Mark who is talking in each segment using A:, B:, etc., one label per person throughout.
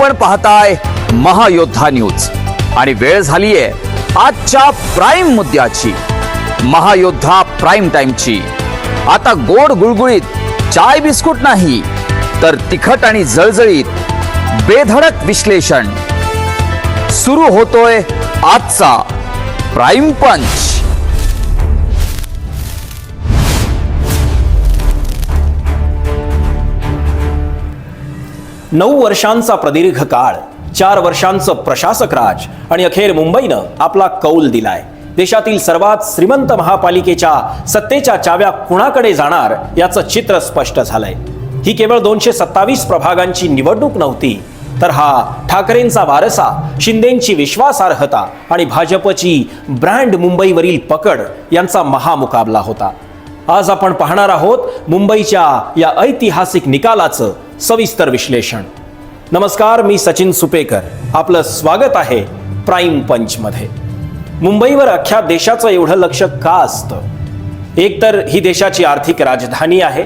A: आपण पाहताय महायोद्धा न्यूज. आणि वेळ झालीये आजच्या प्राईम मुद्द्याची. महायोद्धा प्राईम टाइमची आता गोड गुळगुळीत चाय बिस्कुट नाही तर तिखट आणि जळजळीत बेधडक विश्लेषण. सुरू होतोय आजचा प्राईम पंच.
B: नऊ वर्षांचा प्रदीर्घ काळ चार वर्षांचं प्रशासक राज आणि अखेर मुंबईनं आपला कौल दिलाय. देशातील सर्वात श्रीमंत महापालिकेच्या सत्तेच्या चाव्या कुणाकडे जाणार याचं चित्र स्पष्ट झालंय. ही केवळ दोनशे सत्तावीस प्रभागांची निवडणूक नव्हती तर हा ठाकरेंचा वारसा शिंदेंची विश्वासार्हता आणि भाजपची ब्रँड मुंबईवरील पकड यांचा महामुकाबला होता. आज आपण पाहणार आहोत मुंबईच्या या ऐतिहासिक निकालाचं सविस्तर विश्लेषण. नमस्कार मी सचिन सुपेकर. आपलं स्वागत आहे प्राईम पंचमध्ये. मुंबईवर अख्ख्या देशाचं एवढं लक्ष का असतं? एकतर ही देशाची आर्थिक राजधानी आहे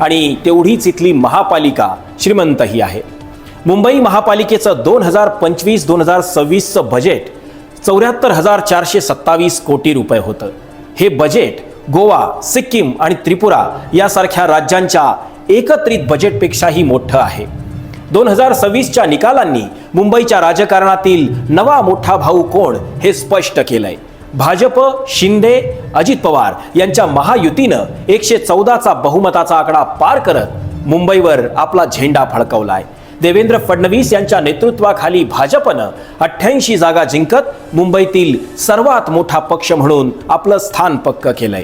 B: आणि तेवढीच इथली महापालिका श्रीमंतही आहे. मुंबई महापालिकेचं दोन हजार पंचवीस दोन हजार सव्वीसचं बजेट चौऱ्याहत्तर हजार चारशे सत्तावीस कोटी रुपये होतं. हे बजेट गोवा सिक्कीम आणि त्रिपुरा यासारख्या राज्यांच्या एकत्रित बजेटपेक्षाही मोठं आहे. दोन हजार सव्वीसच्या निकालांनी मुंबईच्या राजकारणातील नवा मोठा भाऊ कोण हे स्पष्ट केलंय. भाजप शिंदे अजित पवार यांच्या महायुतीनं एकशे चौदाचा बहुमताचा आकडा पार करत मुंबईवर आपला झेंडा फडकवलाय. देवेंद्र फडणवीस यांच्या नेतृत्वाखाली भाजपनं अठ्ठ्याऐंशी जागा जिंकत मुंबईतील सर्वात मोठा पक्ष म्हणून आपलं स्थान पक्क केलंय.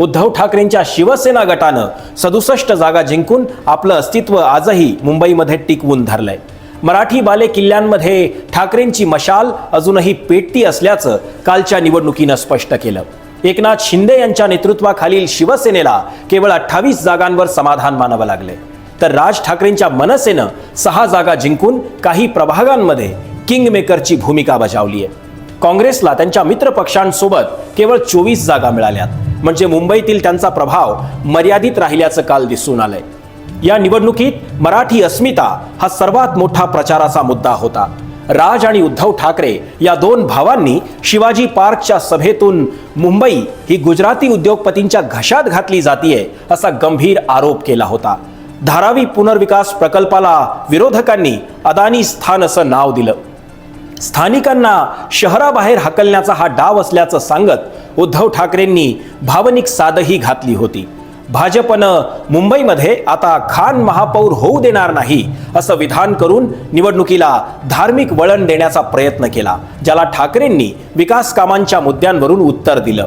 B: उद्धव ठाकरेंच्या शिवसेना गटानं सदुसष्ट जागा जिंकून आपलं अस्तित्व आजही मुंबईमध्ये टिकवून धरलंय. मराठी बाले किल्ल्यांमध्ये ठाकरेंची मशाल अजूनही पेटती असल्याचं कालच्या निवडणुकीनं स्पष्ट केलं. एकनाथ शिंदे यांच्या नेतृत्वाखालील शिवसेनेला केवळ अठ्ठावीस जागांवर समाधान मानावं लागले तर राज ठाकरेंच्या मनसेनं सहा जागा जिंकून काही प्रभागांमध्ये किंगमेकरची भूमिका बजावली आहे काँग्रेसला त्यांच्या मित्रपक्षांसोबत केवळ चोवीस जागा मिळाल्यात. म्हणजे मुंबईतील त्यांचा प्रभाव मर्यादित राहिल्याचं काल दिसून आलंय. या निवडणुकीत मराठी अस्मिता हा सर्वात मोठा प्रचाराचा मुद्दा होता. राज आणि उद्धव ठाकरे या दोन भावांनी शिवाजी पार्कच्या सभेतून मुंबई ही गुजराती उद्योगपतींच्या घशात घातली जातीये असा गंभीर आरोप केला होता. धारावी पुनर्विकास प्रकल्पाला विरोधकांनी अदानी स्थान असं नाव दिलं. स्थानिकांना शहराबाहेर हकलण्याचा हा डाव असल्याचं सांगत उद्धव ठाकरेंनी भावनिक सादही घातली होती. भाजपनं मुंबईमध्ये आता खान महापौर होऊ देणार नाही असं विधान करून निवडणुकीला धार्मिक वळण देण्याचा प्रयत्न केला ज्याला ठाकरेंनी विकास कामांच्या मुद्द्यांवरून उत्तर दिलं.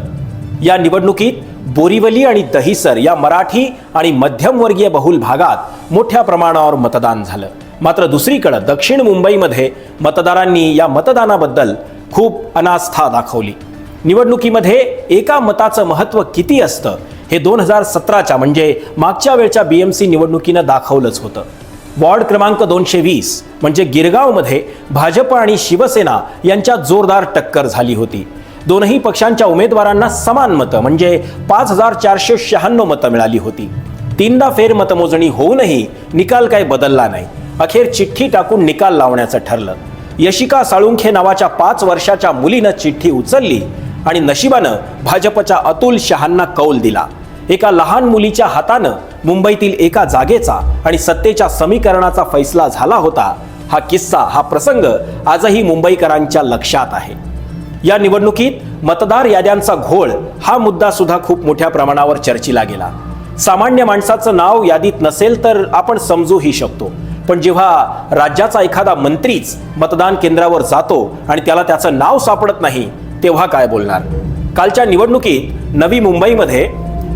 B: या निवडणुकीत बोरिवली आणि दहिसर या मराठी आणि मध्यमवर्गीय बहुल भागात मोठ्या प्रमाणावर मतदान झालं. मात्र दुसरीकडं दक्षिण मुंबईमध्ये मतदारांनी या मतदानाबद्दल खूप अनास्था दाखवली. निवडणुकीमध्ये एका मताचं महत्त्व किती असतं हे दोन हजार सतराच्या म्हणजे मागच्या वेळच्या बी एम सी निवडणुकीनं दाखवलंच होतं. वॉर्ड क्रमांक दोनशे वीस म्हणजे गिरगावमध्ये भाजप आणि शिवसेना यांच्या जोरदार टक्कर झाली होती. दोनही पक्षांच्या उमेदवारांना समान मतं म्हणजे पाच हजार चारशे शहाण्णव मतं मिळाली होती. तीनदा फेर मतमोजणी होऊनही निकाल काही बदलला नाही. अखेर चिठ्ठी टाकून निकाल लावण्याचं ठरलं. यशिका साळुंखे नावाच्या पाच वर्षाच्या मुलीनं चिठ्ठी उचलली आणि नशिबानं भाजपच्या अतुल शहांना कौल दिला. एका लहान मुलीच्या हातानं मुंबईतील एका जागेचा आणि सत्तेच्या समीकरणाचा फैसला झाला होता. हा किस्सा हा प्रसंग आजही मुंबईकरांच्या लक्षात आहे. या निवडणुकीत मतदार याद्यांचा घोळ हा मुद्दा सुद्धा खूप मोठ्या प्रमाणावर चर्चिला गेला. सामान्य माणसाचं नाव यादीत नसेल तर आपण समजूही शकतो. पण जेव्हा राज्याचा एखादा मंत्रीच मतदान केंद्रावर जातो आणि त्याला त्याचं नाव सापडत नाही तेव्हा काय बोलणार? कालच्या निवडणुकीत नवी मुंबईमध्ये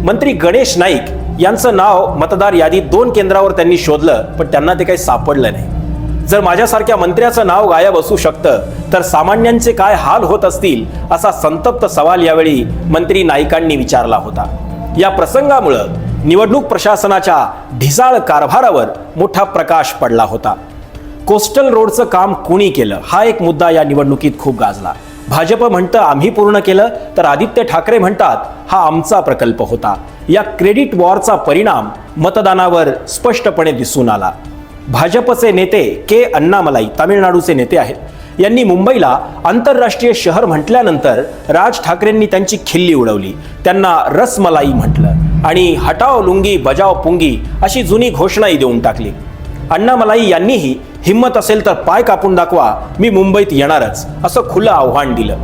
B: मंत्री गणेश नाईक यांचं नाव मतदार यादीत दोन केंद्रावर त्यांनी शोधलं पण त्यांना ते काही सापडलं नाही. जर माझ्यासारख्या मंत्र्याचं नाव गायब असू शकतं तर सामान्यांचे काय हाल होत असतील असा संतप्त सवाल यावेळी मंत्री नाईकांनी विचारला होता. या प्रसंगामुळं निवडणूक प्रशासनाच्या ढिसाळ कारभारावर मोठा प्रकाश पडला होता. कोस्टल रोडचं काम कुणी केलं? हा एक मुद्दा या निवडणुकीत खूप गाजला. भाजप म्हणतं आम्ही पूर्ण केलं तर आदित्य ठाकरे म्हणतात हा आमचा प्रकल्प होता. या क्रेडिट वॉरचा परिणाम मतदानावर स्पष्टपणे दिसून आला. भाजपचे नेते के अण्णामलाई तामिळनाडूचे नेते आहेत. यांनी मुंबईला आंतरराष्ट्रीय शहर म्हटल्यानंतर राज ठाकरेंनी त्यांची खिल्ली उडवली. त्यांना रसमलाई म्हटलं. आणि हटाव लुंगी बजाव पुंगी अशी जुनी घोषणाही देऊन टाकली. अण्णामलाई यांनीही हिंमत असेल तर पाय कापून दाखवा मी मुंबईत येणारच असं खुलं आव्हान दिलं.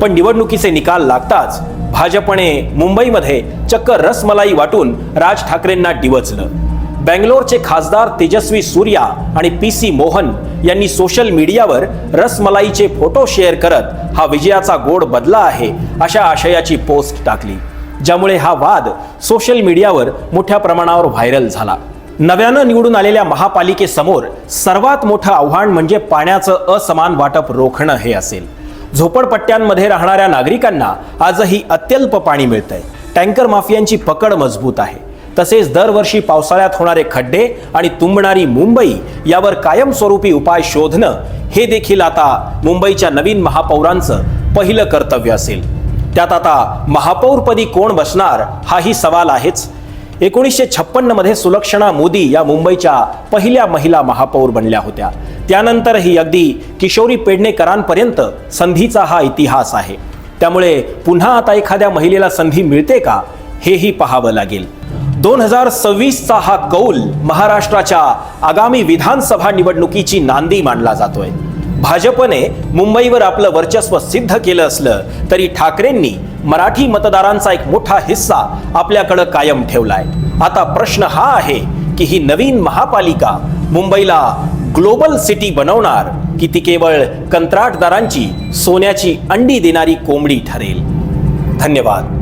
B: पण निवडणुकीचे निकाल लागताच भाजपने मुंबईमध्ये चक्क रसमलाई वाटून राज ठाकरेंना डिवचलं. बँगलोरचे खासदार तेजस्वी सूर्या आणि पी सी मोहन यांनी सोशल मीडियावर रसमलाईचे फोटो शेअर करत हा विजयाचा गोड बदला आहे अशा आशयाची पोस्ट टाकली ज्यामुळे हा वाद सोशल मीडियावर मोठ्या प्रमाणावर व्हायरल झाला. नव्यानं निवडून आलेल्या महापालिकेसमोर सर्वात मोठं आव्हान म्हणजे पाण्याचं असमान वाटप रोखणं हे असेल. झोपडपट्ट्यांमध्ये राहणाऱ्या नागरिकांना आजही अत्यल्प पाणी मिळतंय. टँकर माफियांची पकड मजबूत आहे. तसेच दरवर्षी पावसाळ्यात होणारे खड्डे आणि तुंबणारी मुंबई यावर कायमस्वरूपी उपाय शोधणं हे देखील आता मुंबईच्या नवीन महापौरांचं पहिलं कर्तव्य असेल. त्यात आता महापौरपदी कोण बसणार हाही सवाल आहेच. एकोणीसशे छप्पन्नमध्ये सुलक्षणा मोदी या मुंबईच्या पहिल्या महिला महापौर बनल्या होत्या. त्यानंतरही अगदी किशोरी पेडणेकरांपर्यंत संधीचा हा इतिहास आहे. त्यामुळे पुन्हा आता एखाद्या महिलेला संधी मिळते का हेही पाहावं लागेल. दोन हजार सव्वीसचा हा कौल महाराष्ट्राच्या आगामी विधानसभा निवडणुकीची नांदी मानला जातोय. भाजपने मुंबईवर आपलं वर्चस्व सिद्ध केलं असलं तरी ठाकरेंनी मराठी मतदारांचा एक मोठा हिस्सा आपल्याकडं कायम ठेवलाय. आता प्रश्न हा आहे की ही नवीन महापालिका मुंबईला ग्लोबल सिटी बनवणार की ती केवळ कंत्राटदारांची सोन्याची अंडी देणारी कोंबडी ठरेल? धन्यवाद.